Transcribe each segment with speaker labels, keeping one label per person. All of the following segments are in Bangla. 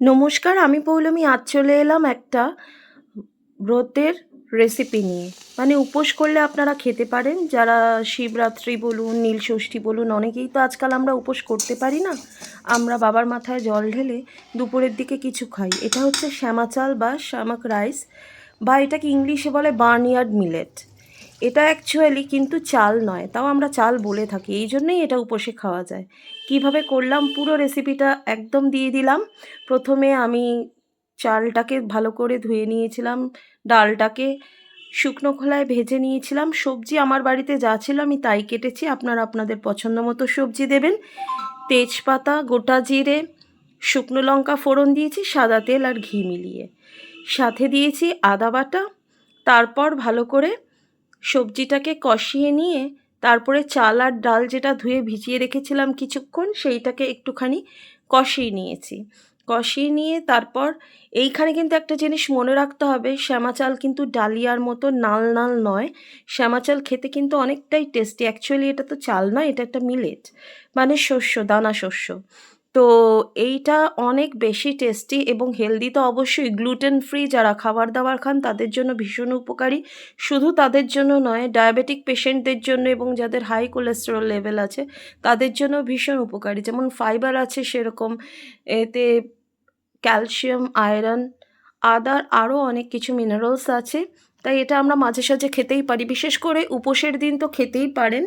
Speaker 1: নমস্কার, আমি পৌলমী। আজ চলে এলাম একটা ব্রতের রেসিপি নিয়ে। মানে উপোস করলে আপনারা খেতে পারেন। যারা শিবরাত্রি বলুন নীলষষ্ঠী বলুন, অনেকেই তো আজকাল আমরা উপোস করতে পারি না। আমরা বাবার মাথায় জল ঢেলে দুপুরের দিকে কিছু খাই। এটা হচ্ছে শ্যামা চাল বা শ্যামাক রাইস বা এটাকে ইংলিশে বলে বার্নিয়ার্ড মিলেট। এটা অ্যাকচুয়ালি কিন্তু চাল নয়, তাও আমরা চাল বলে থাকি, এই জন্যই এটা উপসে খাওয়া যায়। কীভাবে করলাম, পুরো রেসিপিটা একদম দিয়ে দিলাম। প্রথমে আমি চালটাকে ভালো করে ধুয়ে নিয়েছিলাম, ডালটাকে শুকনো খোলায় ভেজে নিয়েছিলাম। সবজি আমার বাড়িতে যা ছিল আমি তাই কেটেছি, আপনারা আপনাদের পছন্দ মতো সবজি দেবেন। তেজপাতা, গোটা জিরে, শুকনো লঙ্কা ফোড়ন দিয়েছি, সাদা তেল আর ঘি মিলিয়ে। সাথে দিয়েছি আদা বাটা, তারপর ভালো করে সবজিটাকে কষিয়ে নিয়ে তারপরে চাল আর ডাল যেটা ধুয়ে ভিজিয়ে রেখেছিলাম কিছুক্ষণ, সেইটাকে একটুখানি কষিয়ে নিয়েছি। কষিয়ে নিয়ে তারপর এইখানে কিন্তু একটা জিনিস মনে রাখতে হবে, শ্যামা চাল কিন্তু ডালিয়ার মতো নাল নাল নয়। শ্যামা চাল খেতে কিন্তু অনেকটাই টেস্টি অ্যাকচুয়ালি এটা তো চাল নয়, এটা একটা মিলেট মানে শস্য, দানা শস্য। তো এইটা অনেক বেশি টেস্টি এবং হেলদি তো অবশ্যই। গ্লুটেন ফ্রি যারা খাবার দাবার খান, তাদের জন্য ভীষণ উপকারী। শুধু তাদের জন্য নয়, ডায়াবেটিক পেশেন্টদের জন্য এবং যাদের হাই কোলেস্টেরল লেভেল আছে, তাদের জন্য ভীষণ উপকারী। যেমন ফাইবার আছে সেরকম, এতে ক্যালসিয়াম, আয়রন, আদার আরও অনেক কিছু মিনারেলস আছে। তাই এটা আমরা মাঝে সাঝে খেতেই পারি। বিশেষ করে উপোসের দিন তো খেতেই পারেন।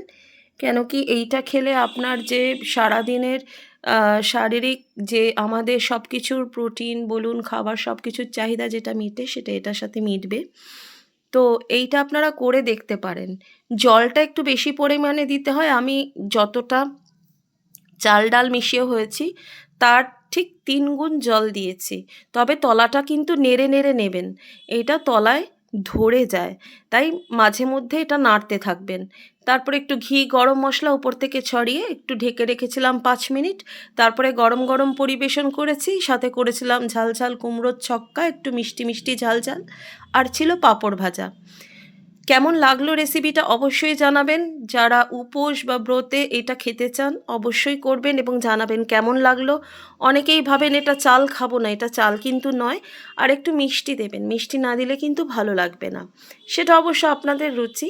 Speaker 1: কেন কি এইটা খেলে আপনার যে সারাদিনের শারীরিক যে আমাদের সব কিছুর প্রোটিন, বলুন, খাবার সব কিছুর চাহিদা যেটা মিটে সেটা এটার সাথে মিটবে। তো এইটা আপনারা করে দেখতে পারেন। জলটা একটু বেশি পরিমাণে দিতে হয়। আমি যতটা চাল ডাল মিশিয়ে হয়েছি, তার ঠিক তিন গুণ জল দিয়েছি। তবে তলাটা কিন্তু নেড়ে নেড়ে নেবেন। এটা তলায় ধরে যায়। তাই মাঝে মধ্যে এটা নাড়তে থাকবেন। তারপরে একটু ঘি, গরম মশলা উপর থেকে ছড়িয়ে একটু ঢেকে রেখেছিলাম পাঁচ মিনিট। তারপরে গরম গরম পরিবেশন করেছি, সাথে করেছিলাম ঝাল ঝাল কুমড়োর ছক্কা, একটু মিষ্টি মিষ্টি ঝাল ঝাল আর ছিল পাঁপড় ভাজা। কেমন লাগল রেসিপিটা অবশ্যই জানাবেন। যারা উপোস বা ব্রতে এটা খেতে চান, অবশ্যই করবেন এবং জানাবেন কেমন লাগল। অনেকেই ভাবেন এটা চাল খাব না, এটা চাল কিন্তু নয়। আর একটু মিষ্টি দেবেন, মিষ্টি না দিলে কিন্তু ভালো লাগবে না। সেটা অবশ্য আপনাদের রুচি।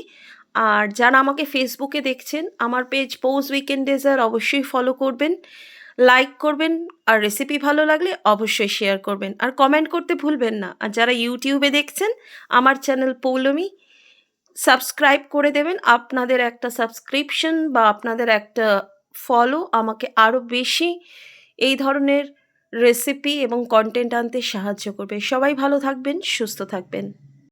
Speaker 1: আর যারা আমাকে ফেসবুকে দেখছেন, আমার পেজ পৌজ উইকেন্ড ডেজার অবশ্যই ফলো করবেন লাইক করবেন, আর রেসিপি ভালো লাগলে অবশ্যই শেয়ার করবেন। আর কমেন্ট করতে ভুলবেন না। আর যারা ইউটিউবে দেখছেন, আমার চ্যানেল পৌলমী সাবস্ক্রাইব করে দেবেন। আপনাদের একটা সাবস্ক্রিপশন বা আপনাদের একটা ফলো আমাকে আরও বেশি এই ধরনের রেসিপি এবং কন্টেন্ট আনতে সাহায্য করবে। সবাই ভালো থাকবেন, সুস্থ থাকবেন।